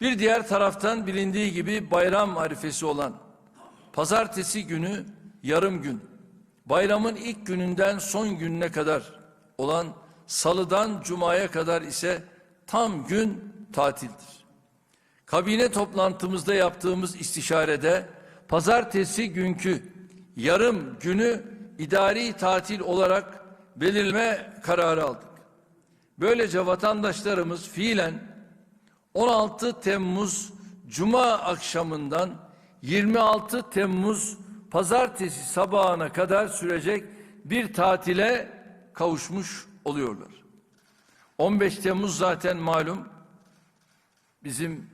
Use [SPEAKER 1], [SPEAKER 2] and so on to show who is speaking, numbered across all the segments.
[SPEAKER 1] Bir diğer taraftan bilindiği gibi bayram arifesi olan pazartesi günü yarım gün, bayramın ilk gününden son gününe kadar olan salıdan cumaya kadar ise tam gün tatildir. Kabine toplantımızda yaptığımız istişarede pazartesi günkü yarım günü idari tatil olarak belirleme kararı aldık. Böylece vatandaşlarımız fiilen 16 Temmuz Cuma akşamından 26 Temmuz Pazartesi sabahına kadar sürecek bir tatile kavuşmuş oluyorlar. 15 Temmuz zaten malum bizim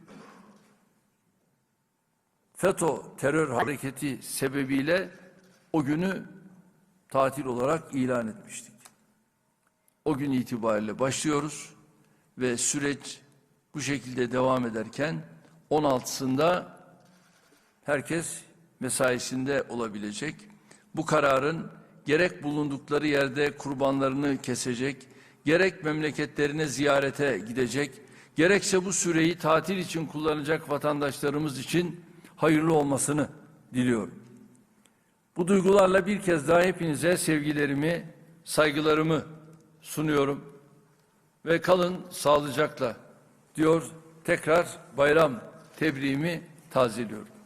[SPEAKER 1] FETÖ terör hareketi sebebiyle o günü tatil olarak ilan etmiştik. O gün itibariyle başlıyoruz ve süreç bu şekilde devam ederken 16'sında herkes mesaisinde olabilecek. Bu kararın gerek bulundukları yerde kurbanlarını kesecek, gerek memleketlerine ziyarete gidecek, gerekse bu süreyi tatil için kullanacak vatandaşlarımız için hayırlı olmasını diliyorum. Bu duygularla bir kez daha hepinize sevgilerimi, saygılarımı sunuyorum ve kalın sağlıcakla diyor tekrar bayram tebriğimi tazeliyorum.